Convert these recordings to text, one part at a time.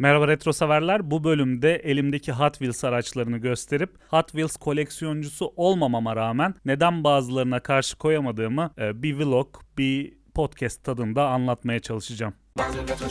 Merhaba retro severler. Bu bölümde elimdeki Hot Wheels araçlarını gösterip Hot Wheels koleksiyoncusu olmamama rağmen neden bazılarına karşı koyamadığımı e, bir vlog, bir podcast tadında anlatmaya çalışacağım. Bazı retro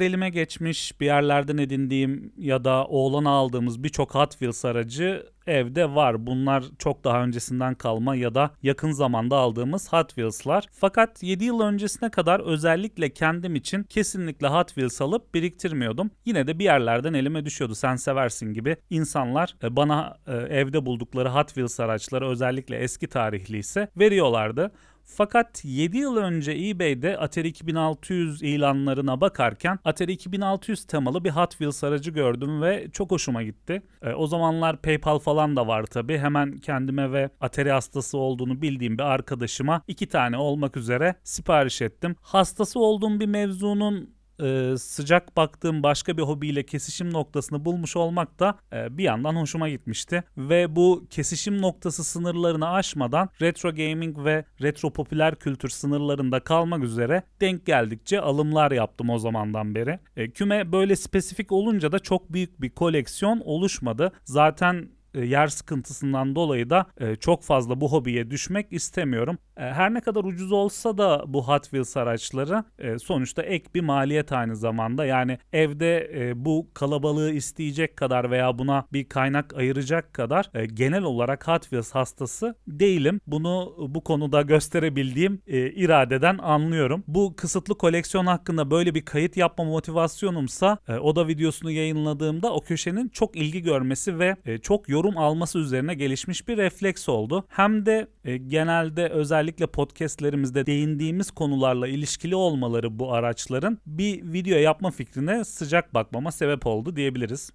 elime geçmiş bir yerlerden edindiğim ya da oğlana aldığımız birçok Hot Wheels aracı evde var. Bunlar çok daha öncesinden kalma ya da yakın zamanda aldığımız Hot Wheels'lar. Fakat 7 yıl öncesine kadar özellikle kendim için kesinlikle Hot Wheels alıp biriktirmiyordum. Yine de bir yerlerden elime düşüyordu. Sen seversin gibi insanlar e, bana e, evde buldukları Hot Wheels araçları özellikle eski tarihliyse veriyorlardı. Fakat 7 yıl önce eBay'de Atari 2600 ilanlarına bakarken Atari 2600 temalı bir Hot Wheels aracı gördüm ve çok hoşuma gitti. E, o zamanlar PayPal falan da var tabi. Hemen kendime ve Atari hastası olduğunu bildiğim bir arkadaşıma iki tane olmak üzere sipariş ettim. Hastası olduğum bir mevzunun e, sıcak baktığım başka bir hobiyle kesişim noktasını bulmuş olmak da e, bir yandan hoşuma gitmişti. Ve bu kesişim noktası sınırlarını aşmadan retro gaming ve retro popüler kültür sınırlarında kalmak üzere denk geldikçe alımlar yaptım o zamandan beri. E, küme böyle spesifik olunca da çok büyük bir koleksiyon oluşmadı. Zaten yer sıkıntısından dolayı da e, çok fazla bu hobiye düşmek istemiyorum. E, her ne kadar ucuz olsa da bu Hot Wheels araçları sonuçta ek bir maliyet aynı zamanda. Yani evde bu kalabalığı isteyecek kadar veya buna bir kaynak ayıracak kadar genel olarak Hot Wheels hastası değilim. Bunu bu konuda gösterebildiğim iradeden anlıyorum. Bu kısıtlı koleksiyon hakkında böyle bir kayıt yapma motivasyonumsa o da videosunu yayınladığımda o köşenin çok ilgi görmesi ve çok yorum yorum alması üzerine gelişmiş bir refleks oldu. Hem de e, genelde özellikle podcastlerimizde değindiğimiz konularla ilişkili olmaları bu araçların bir video yapma fikrine sıcak bakmama sebep oldu diyebiliriz.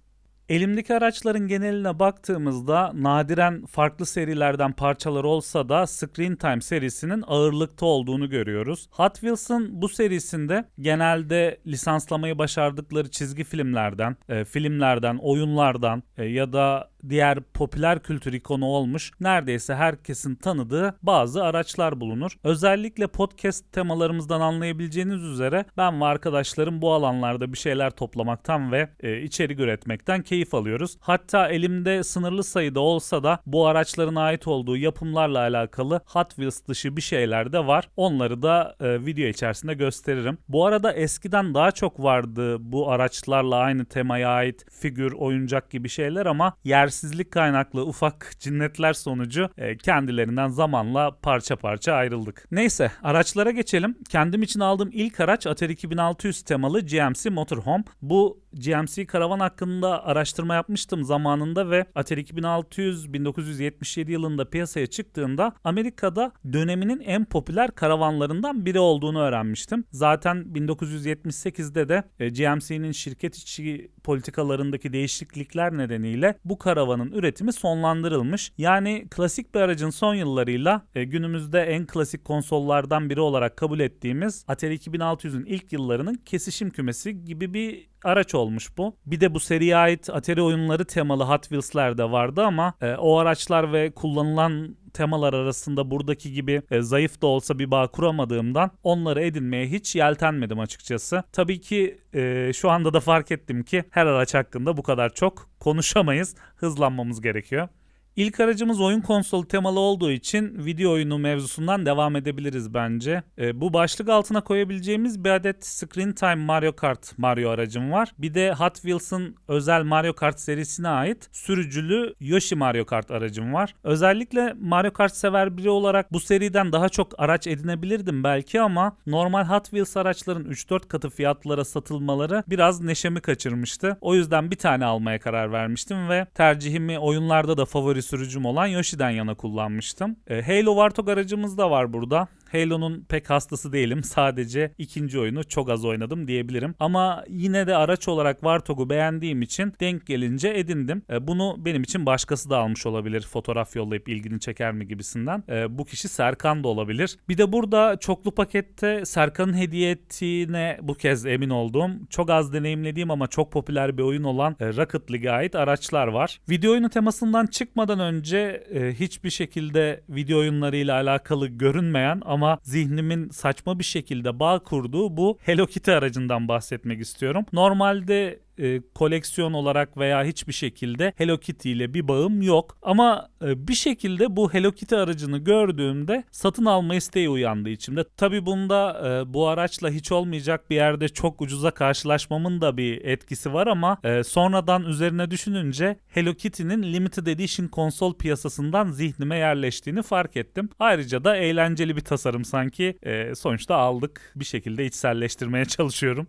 Elimdeki araçların geneline baktığımızda nadiren farklı serilerden parçalar olsa da Screen Time serisinin ağırlıkta olduğunu görüyoruz. Hot Wheels'ın bu serisinde genelde lisanslamayı başardıkları çizgi filmlerden, e, filmlerden, oyunlardan e, ya da diğer popüler kültür ikonu olmuş neredeyse herkesin tanıdığı bazı araçlar bulunur. Özellikle podcast temalarımızdan anlayabileceğiniz üzere ben ve arkadaşlarım bu alanlarda bir şeyler toplamaktan ve e, içerik üretmekten keyif alıyoruz. Hatta elimde sınırlı sayıda olsa da bu araçların ait olduğu yapımlarla alakalı Hot Wheels dışı bir şeyler de var. Onları da e, video içerisinde gösteririm. Bu arada eskiden daha çok vardı bu araçlarla aynı temaya ait figür, oyuncak gibi şeyler ama yer yetersizlik kaynaklı ufak cinnetler sonucu e, kendilerinden zamanla parça parça ayrıldık. Neyse araçlara geçelim. Kendim için aldığım ilk araç Atari 2600 temalı GMC Motorhome. Bu GMC karavan hakkında araştırma yapmıştım zamanında ve Atari 2600 1977 yılında piyasaya çıktığında Amerika'da döneminin en popüler karavanlarından biri olduğunu öğrenmiştim. Zaten 1978'de de e, GMC'nin şirket içi politikalarındaki değişiklikler nedeniyle bu karavanın üretimi sonlandırılmış. Yani klasik bir aracın son yıllarıyla e, günümüzde en klasik konsollardan biri olarak kabul ettiğimiz Atari 2600'ün ilk yıllarının kesişim kümesi gibi bir araç olmuş bu. Bir de bu seriye ait Atari oyunları temalı Hot Wheels'ler de vardı ama e, o araçlar ve kullanılan temalar arasında buradaki gibi e, zayıf da olsa bir bağ kuramadığımdan onları edinmeye hiç yeltenmedim açıkçası. Tabii ki e, şu anda da fark ettim ki her araç hakkında bu kadar çok konuşamayız. Hızlanmamız gerekiyor. İlk aracımız oyun konsolu temalı olduğu için video oyunu mevzusundan devam edebiliriz bence. E, bu başlık altına koyabileceğimiz bir adet Screen Time Mario Kart Mario aracım var. Bir de Hot Wheels'ın özel Mario Kart serisine ait sürücülü Yoshi Mario Kart aracım var. Özellikle Mario Kart sever biri olarak bu seriden daha çok araç edinebilirdim belki ama normal Hot Wheels araçların 3-4 katı fiyatlara satılmaları biraz neşemi kaçırmıştı. O yüzden bir tane almaya karar vermiştim ve tercihimi oyunlarda da favori sürücüm olan Yoshi'den yana kullanmıştım. E, Halo Warthog aracımız da var burada. Halo'nun pek hastası değilim. Sadece ikinci oyunu çok az oynadım diyebilirim. Ama yine de araç olarak Warthog'u beğendiğim için denk gelince edindim. E, bunu benim için başkası da almış olabilir. Fotoğraf yollayıp ilgini çeker mi gibisinden. E, bu kişi Serkan da olabilir. Bir de burada çoklu pakette Serkan'ın hediye ettiğine bu kez emin olduğum çok az deneyimlediğim ama çok popüler bir oyun olan e, Rocket League'e ait araçlar var. Video oyunu temasından çıkmadan almadan önce e, hiçbir şekilde video oyunlarıyla alakalı görünmeyen ama zihnimin saçma bir şekilde bağ kurduğu bu Hello Kitty aracından bahsetmek istiyorum. Normalde e, koleksiyon olarak veya hiçbir şekilde Hello Kitty ile bir bağım yok. Ama e, bir şekilde bu Hello Kitty aracını gördüğümde satın alma isteği uyandı içimde. Tabi bunda e, bu araçla hiç olmayacak bir yerde çok ucuza karşılaşmamın da bir etkisi var ama e, sonradan üzerine düşününce Hello Kitty'nin Limited Edition konsol piyasasından zihnime yerleştiğini fark ettim. Ayrıca da eğlenceli bir tasarım sanki. E, sonuçta aldık. Bir şekilde içselleştirmeye çalışıyorum.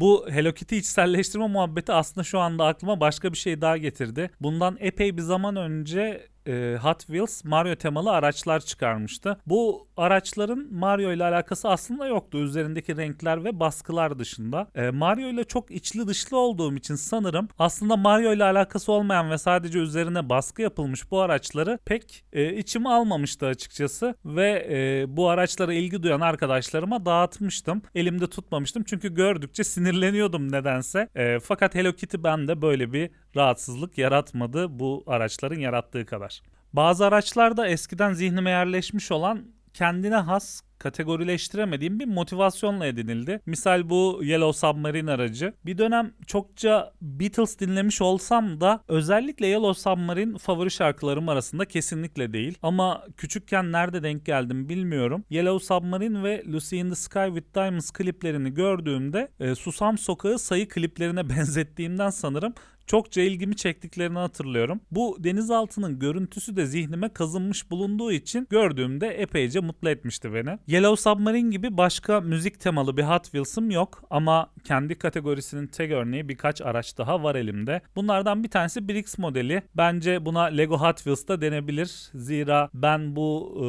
Bu Hello Kitty içselleştirme muhabbeti aslında şu anda aklıma başka bir şey daha getirdi. Bundan epey bir zaman önce e, Hot Wheels Mario temalı araçlar çıkarmıştı. Bu araçların Mario ile alakası aslında yoktu üzerindeki renkler ve baskılar dışında. E, Mario ile çok içli dışlı olduğum için sanırım aslında Mario ile alakası olmayan ve sadece üzerine baskı yapılmış bu araçları pek e, içime almamıştı açıkçası ve e, bu araçlara ilgi duyan arkadaşlarıma dağıtmıştım. Elimde tutmamıştım çünkü gördükçe sinirleniyordum nedense. E, fakat Hello Kitty bende böyle bir rahatsızlık yaratmadı bu araçların yarattığı kadar. Bazı araçlarda eskiden zihnime yerleşmiş olan kendine has kategorileştiremediğim bir motivasyonla edinildi. Misal bu Yellow Submarine aracı. Bir dönem çokça Beatles dinlemiş olsam da özellikle Yellow Submarine favori şarkılarım arasında kesinlikle değil. Ama küçükken nerede denk geldim bilmiyorum. Yellow Submarine ve Lucy in the Sky with Diamonds kliplerini gördüğümde e, Susam Sokağı sayı kliplerine benzettiğimden sanırım çokça ilgimi çektiklerini hatırlıyorum. Bu denizaltının görüntüsü de zihnime kazınmış bulunduğu için gördüğümde epeyce mutlu etmişti beni. Yellow Submarine gibi başka müzik temalı bir Hot Wheels'ım yok ama kendi kategorisinin tek örneği birkaç araç daha var elimde. Bunlardan bir tanesi Brix modeli. Bence buna Lego Hot Wheels da denebilir. Zira ben bu e,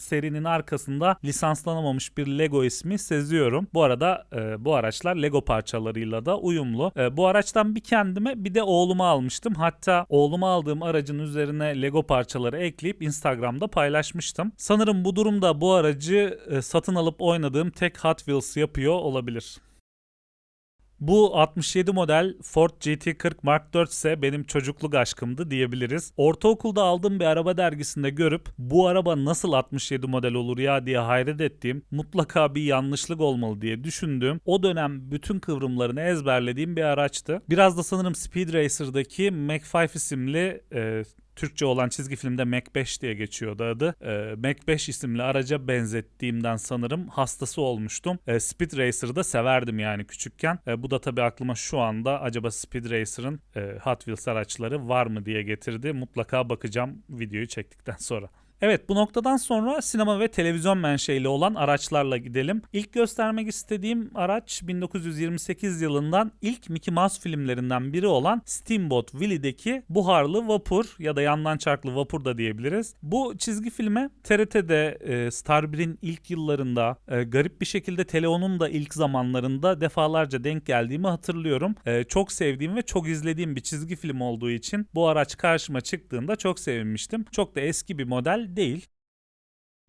serinin arkasında lisanslanamamış bir Lego ismi seziyorum. Bu arada e, bu araçlar Lego parçalarıyla da uyumlu. E, bu araçtan bir kendime bir de oğluma almıştım. Hatta oğluma aldığım aracın üzerine Lego parçaları ekleyip Instagram'da paylaşmıştım. Sanırım bu durumda bu aracı e, satın alıp oynadığım tek Hot Wheels yapıyor olabilir. Bu 67 model Ford GT40 Mark IV ise benim çocukluk aşkımdı diyebiliriz. Ortaokulda aldığım bir araba dergisinde görüp bu araba nasıl 67 model olur ya diye hayret ettiğim, mutlaka bir yanlışlık olmalı diye düşündüğüm, o dönem bütün kıvrımlarını ezberlediğim bir araçtı. Biraz da sanırım Speed Racer'daki Mac 5 isimli e, Türkçe olan çizgi filmde Mac 5 diye geçiyordu adı. Ee, Mac 5 isimli araca benzettiğimden sanırım hastası olmuştum. Ee, Speed Racer'ı da severdim yani küçükken. Ee, bu da tabii aklıma şu anda acaba Speed Racer'ın e, Hot Wheels araçları var mı diye getirdi. Mutlaka bakacağım videoyu çektikten sonra. Evet bu noktadan sonra sinema ve televizyon menşeili olan araçlarla gidelim. İlk göstermek istediğim araç 1928 yılından ilk Mickey Mouse filmlerinden biri olan Steamboat Willie'deki buharlı vapur ya da yandan çarklı vapur da diyebiliriz. Bu çizgi filme TRT'de e, Star 1'in ilk yıllarında e, garip bir şekilde Teleon'un da ilk zamanlarında defalarca denk geldiğimi hatırlıyorum. E, çok sevdiğim ve çok izlediğim bir çizgi film olduğu için bu araç karşıma çıktığında çok sevinmiştim. Çok da eski bir model değil.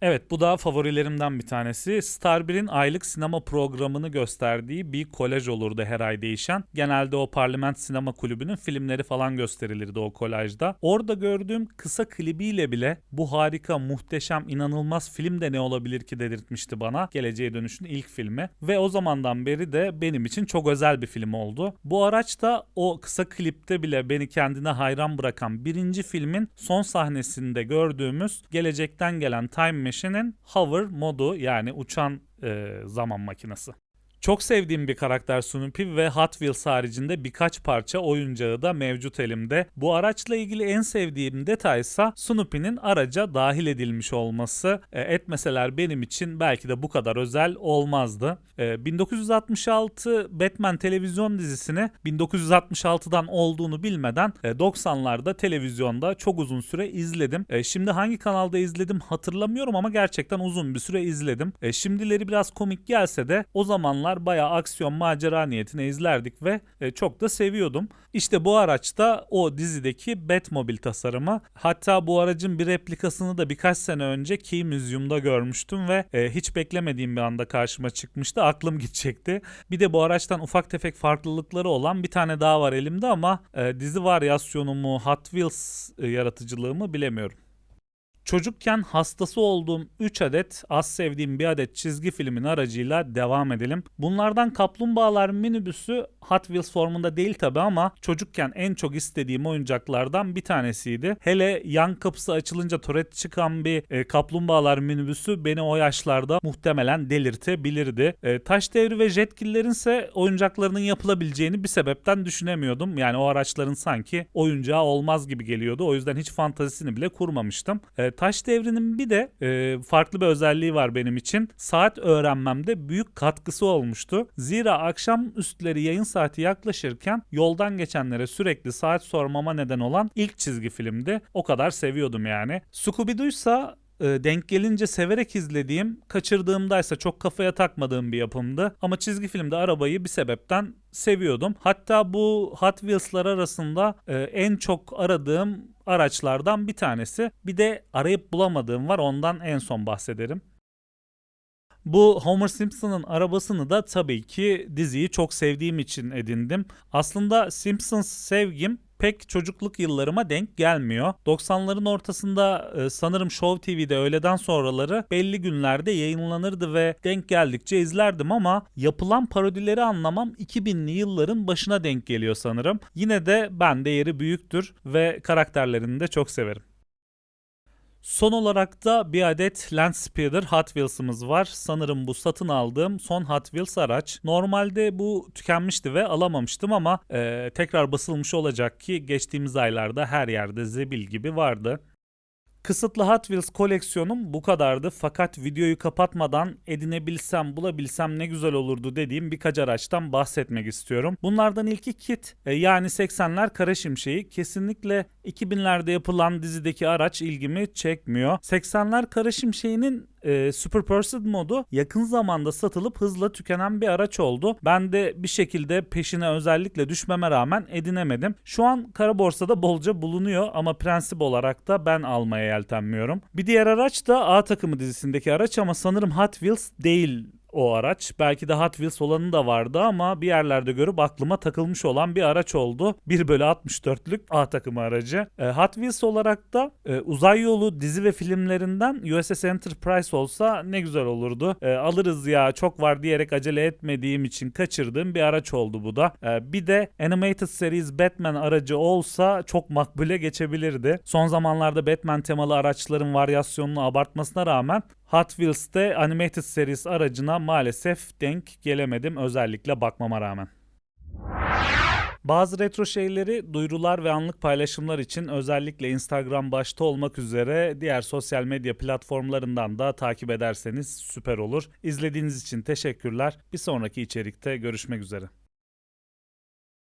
Evet bu da favorilerimden bir tanesi. Star 1'in aylık sinema programını gösterdiği bir kolaj olurdu her ay değişen. Genelde o Parlament Sinema Kulübü'nün filmleri falan gösterilirdi o kolajda. Orada gördüğüm kısa klibiyle bile bu harika, muhteşem, inanılmaz film de ne olabilir ki dedirtmişti bana. Geleceğe Dönüş'ün ilk filmi. Ve o zamandan beri de benim için çok özel bir film oldu. Bu araç da o kısa klipte bile beni kendine hayran bırakan birinci filmin son sahnesinde gördüğümüz gelecekten gelen Time Machine'in hover modu yani uçan e, zaman makinesi. Çok sevdiğim bir karakter Snoopy ve Hot Wheels haricinde birkaç parça oyuncağı da mevcut elimde. Bu araçla ilgili en sevdiğim detay ise Snoopy'nin araca dahil edilmiş olması. E, etmeseler benim için belki de bu kadar özel olmazdı. E, 1966 Batman televizyon dizisini 1966'dan olduğunu bilmeden e, 90'larda televizyonda çok uzun süre izledim. E, şimdi hangi kanalda izledim hatırlamıyorum ama gerçekten uzun bir süre izledim. E, şimdileri biraz komik gelse de o zamanlar arabalar bayağı aksiyon macera niyetine izlerdik ve e, çok da seviyordum. İşte bu araçta o dizideki Batmobile tasarımı. Hatta bu aracın bir replikasını da birkaç sene önce Key Museum'da görmüştüm ve e, hiç beklemediğim bir anda karşıma çıkmıştı. Aklım gidecekti. Bir de bu araçtan ufak tefek farklılıkları olan bir tane daha var elimde ama e, dizi varyasyonu mu Hot Wheels yaratıcılığı mı bilemiyorum. Çocukken hastası olduğum 3 adet az sevdiğim bir adet çizgi filmin aracıyla devam edelim. Bunlardan Kaplumbağalar minibüsü Hot Wheels formunda değil tabi ama çocukken en çok istediğim oyuncaklardan bir tanesiydi. Hele yan kapısı açılınca töret çıkan bir e, Kaplumbağalar minibüsü beni o yaşlarda muhtemelen delirtebilirdi. E, taş devri ve jetkillerin ise oyuncaklarının yapılabileceğini bir sebepten düşünemiyordum. Yani o araçların sanki oyuncağı olmaz gibi geliyordu. O yüzden hiç fantazisini bile kurmamıştım. E, taş devrinin bir de e, farklı bir özelliği var benim için. Saat öğrenmemde büyük katkısı olmuştu. Zira akşam üstleri yayın saati yaklaşırken yoldan geçenlere sürekli saat sormama neden olan ilk çizgi filmdi. O kadar seviyordum yani. Scooby-Doo ise e, denk gelince severek izlediğim, kaçırdığımdaysa çok kafaya takmadığım bir yapımdı. Ama çizgi filmde arabayı bir sebepten seviyordum. Hatta bu Hot Wheels'lar arasında e, en çok aradığım araçlardan bir tanesi. Bir de arayıp bulamadığım var ondan en son bahsederim. Bu Homer Simpson'ın arabasını da tabii ki diziyi çok sevdiğim için edindim. Aslında Simpsons sevgim pek çocukluk yıllarıma denk gelmiyor. 90'ların ortasında e, sanırım Show TV'de öğleden sonraları belli günlerde yayınlanırdı ve denk geldikçe izlerdim ama yapılan parodileri anlamam 2000'li yılların başına denk geliyor sanırım. Yine de bende yeri büyüktür ve karakterlerini de çok severim. Son olarak da bir adet Land Speeder Hot Wheels'ımız var. Sanırım bu satın aldığım son Hot Wheels araç. Normalde bu tükenmişti ve alamamıştım ama e, tekrar basılmış olacak ki geçtiğimiz aylarda her yerde zebil gibi vardı. Kısıtlı Hot Wheels koleksiyonum bu kadardı fakat videoyu kapatmadan edinebilsem bulabilsem ne güzel olurdu dediğim birkaç araçtan bahsetmek istiyorum. Bunlardan ilki Kit e, yani 80'ler Kara Şimşeği kesinlikle 2000'lerde yapılan dizideki araç ilgimi çekmiyor. 80'ler Kara Şimşeği'nin e, Super Pursuit modu yakın zamanda satılıp hızla tükenen bir araç oldu. Ben de bir şekilde peşine özellikle düşmeme rağmen edinemedim. Şu an kara borsada bolca bulunuyor ama prensip olarak da ben almaya yeltenmiyorum. Bir diğer araç da A takımı dizisindeki araç ama sanırım Hot Wheels değil o araç. Belki de Hot Wheels olanı da vardı ama bir yerlerde görüp aklıma takılmış olan bir araç oldu. 1 bölü 64'lük A takımı aracı. E, Hot Wheels olarak da e, uzay yolu dizi ve filmlerinden USS Enterprise olsa ne güzel olurdu. E, alırız ya çok var diyerek acele etmediğim için kaçırdığım bir araç oldu bu da. E, bir de Animated Series Batman aracı olsa çok makbule geçebilirdi. Son zamanlarda Batman temalı araçların varyasyonunu abartmasına rağmen Hot Wheels'te Animated Series aracına maalesef denk gelemedim özellikle bakmama rağmen. Bazı retro şeyleri duyurular ve anlık paylaşımlar için özellikle Instagram başta olmak üzere diğer sosyal medya platformlarından da takip ederseniz süper olur. İzlediğiniz için teşekkürler. Bir sonraki içerikte görüşmek üzere.